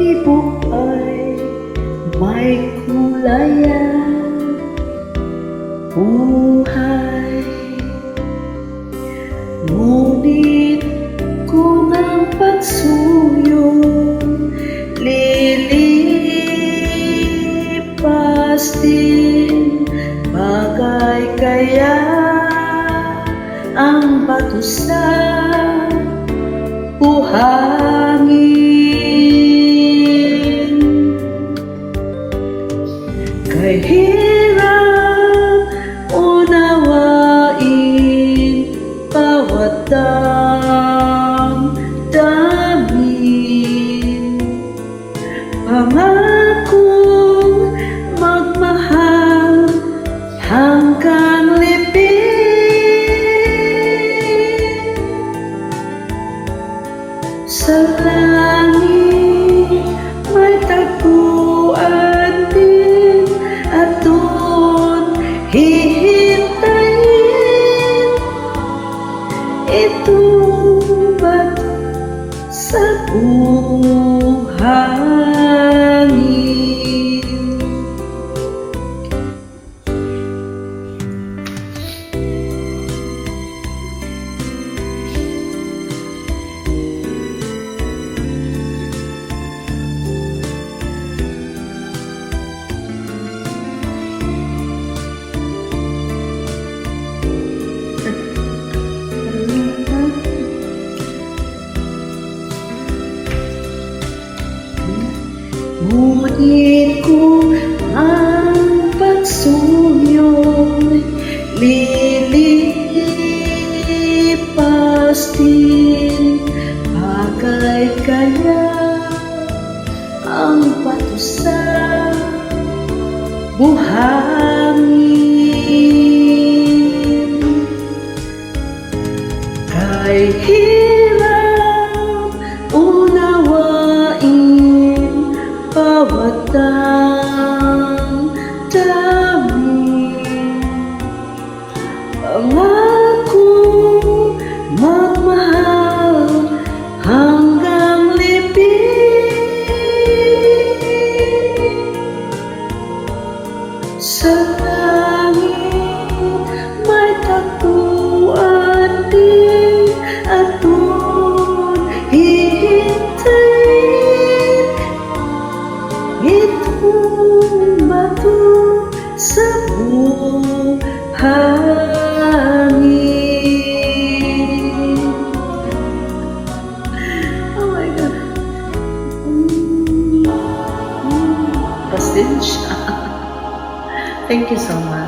tibok ay may kulayan Buhay. Ngunit kung ang pagsuyo Lilipas din Bagay kaya ang bato sa buhangin Pangakong magmahal hanggang libing Sa langit may tagpuan din at doon hihintayin. Ito ba't sa Bye. Ngunit kung ang pagsunyo'y lilipas din Bagay kaya ang bato sa message. Thank you so much.